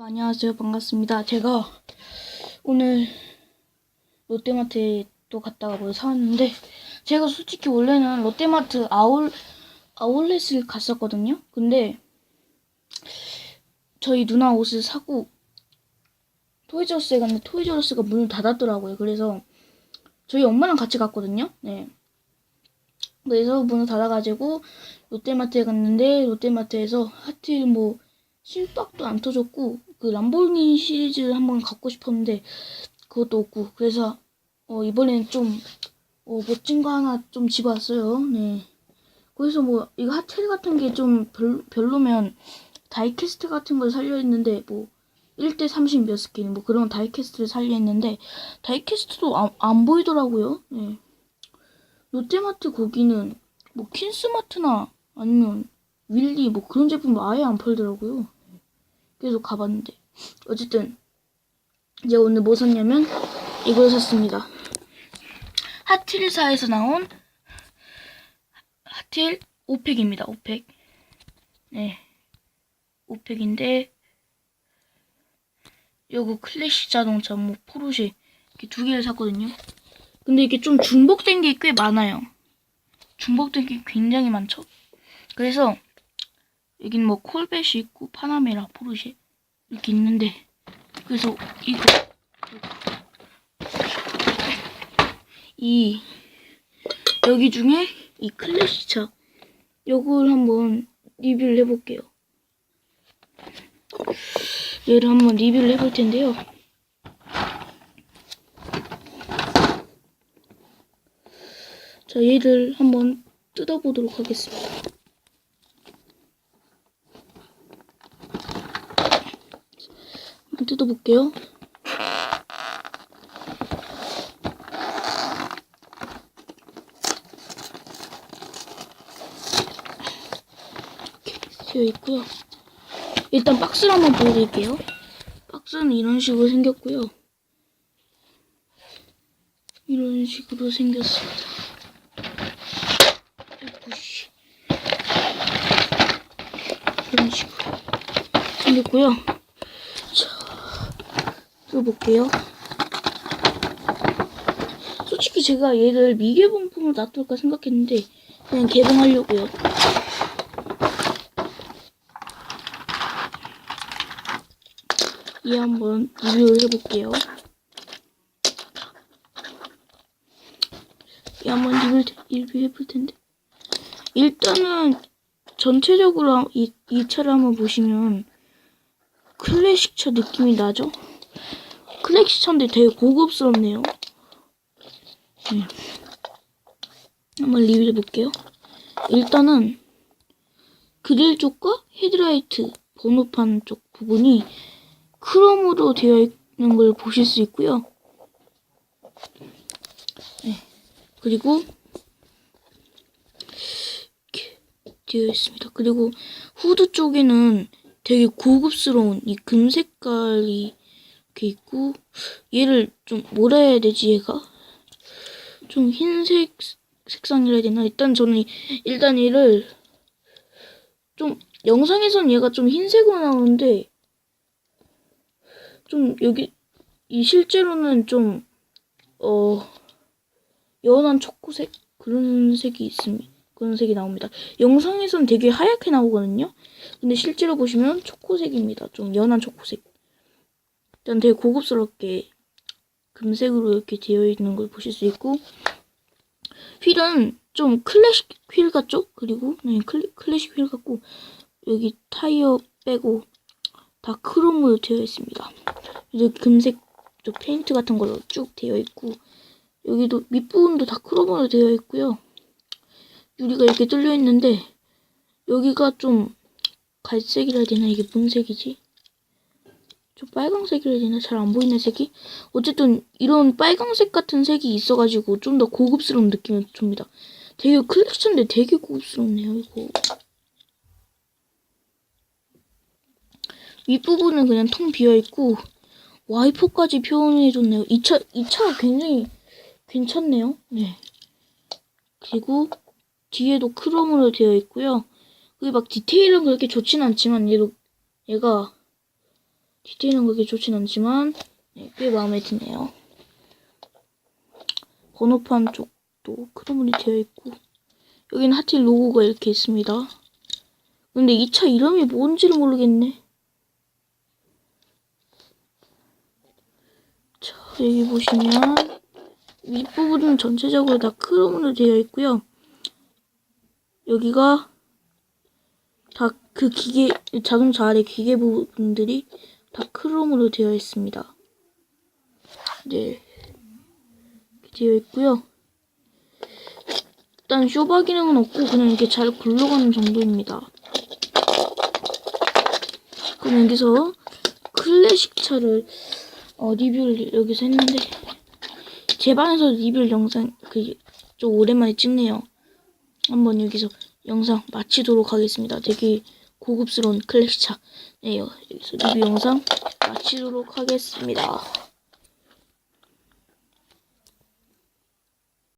안녕하세요. 반갑습니다. 제가 오늘 롯데마트에 또 갔다가 뭘 사왔는데 제가 솔직히 원래는 롯데마트 아울 아울렛을 갔었거든요. 근데 저희 누나 옷을 사고 토이저스에 갔는데 토이저스가 문을 닫았더라고요. 그래서 저희 엄마랑 같이 갔거든요. 네. 그래서 문을 닫아가지고 롯데마트에 갔는데 롯데마트에서 하필 뭐 신박도 안 터졌고 그 람보르기니 시리즈 한번 갖고 싶었는데 그것도 없고 그래서 어 이번에는 좀 어, 멋진 거 하나 좀 집어왔어요. 네. 그래서 뭐 이거 하텔 같은 게 좀 별로면 다이캐스트 같은 걸 살려 했는데 뭐 1대 30 몇 스킨 뭐 그런 다이캐스트를 살려 했는데 다이캐스트도 안, 안 보이더라고요. 네. 롯데마트 거기는 뭐 퀸스마트나 아니면 윌리 뭐 그런 제품 아예 안 팔더라고요. 계속 가봤는데 어쨌든 이제 오늘 뭐 샀냐면 이걸 샀습니다. 하틸사에서 나온 하틸 5팩입니다. 5팩. 네. 5팩인데 요거 클래식 자동차 뭐 포르쉐 이렇게 두 개를 샀거든요. 근데 이게 좀 중복된 게 꽤 많아요. 중복된 게 굉장히 많죠. 그래서 여긴 뭐 콜벳이 있고 파나메라 포르쉐 이렇게 있는데 그래서 이거 이 여기 중에 이 클래시차 요걸 한번 리뷰를 해볼게요. 얘를 한번 리뷰를 해볼 텐데요. 자, 얘를 한번 뜯어보도록 하겠습니다. 한번 뜯어볼게요. 되어 있고요. 일단 박스를 한번 보여드릴게요. 박스는 이런 식으로 생겼고요. 이런 식으로 생겼습니다. 이런 식으로 생겼고요. 뜯어볼게요. 솔직히 제가 얘를 미개봉품으로 놔둘까 생각했는데 그냥 개봉하려고요. 얘 한번 리뷰를 해볼게요. 얘 한번 리뷰, 리뷰해볼 텐데 일단은 전체적으로 이, 이 차를 한번 보시면 클래식차 느낌이 나죠? 클래식차인데 되게 고급스럽네요. 네. 한번 리뷰해 볼게요. 일단은 그릴 쪽과 헤드라이트 번호판 쪽 부분이 크롬으로 되어 있는 걸 보실 수 있고요. 네. 그리고 이렇게 되어 있습니다. 그리고 후드 쪽에는 되게 고급스러운 이 금 색깔이 이렇게 있고 얘를 좀 뭐라 해야 되지 얘가 좀 흰색 색상이라 해야 되나 일단 저는 일단 얘를 좀 영상에선 얘가 좀 흰색으로 나오는데 좀 여기 이 실제로는 좀 어 연한 초코색 그런 색이 있습니다. 그런 색이 나옵니다. 영상에선 되게 하얗게 나오거든요. 근데 실제로 보시면 초코색입니다. 좀 연한 초코색. 일단 되게 고급스럽게 금색으로 이렇게 되어 있는 걸 보실 수 있고 휠은 좀 클래식 휠 같죠? 그리고 네, 클래, 클래식 휠 같고 여기 타이어 빼고 다 크롬으로 되어 있습니다. 여기 금색 저 페인트 같은 걸로 쭉 되어 있고 여기도 밑부분도 다 크롬으로 되어 있고요. 유리가 이렇게 뚫려 있는데 여기가 좀 갈색이라 해야 되나 이게 뭔 색이지? 좀 빨강색이라 되나 잘 안 보이는 색이? 어쨌든 이런 빨강색 같은 색이 있어가지고 좀 더 고급스러운 느낌을 줍니다. 되게 클렉션인데 되게 고급스럽네요 이거. 윗부분은 그냥 텅 비어있고 와이퍼까지 표현해줬네요. 이 차, 이 차가 굉장히 괜찮네요. 네. 그리고 뒤에도 크롬으로 되어 있고요. 그게 막 디테일은 그렇게 좋진 않지만 얘도 얘가 디테일한 그게 좋진 않지만 네, 꽤 마음에 드네요. 번호판 쪽도 크로물이 되어 있고 여기는 하필 로고가 이렇게 있습니다. 근데 이 차 이름이 뭔지를 모르겠네. 자, 여기 보시면 윗부분은 전체적으로 다 크롬으로 되어 있고요. 여기가 다 그 기계, 자동차 아래 기계 부분들이 다 크롬으로 되어 있습니다. 네. 되어 있고요. 일단 쇼바 기능은 없고 그냥 이렇게 잘 굴러가는 정도입니다. 그럼 여기서 클래식 차를 어, 리뷰를 여기서 했는데 제 방에서 리뷰 영상 그 좀 오랜만에 찍네요. 한번 여기서 영상 마치도록 하겠습니다. 되게 고급스러운. 네, 여기서 리뷰 영상 마치도록 하겠습니다.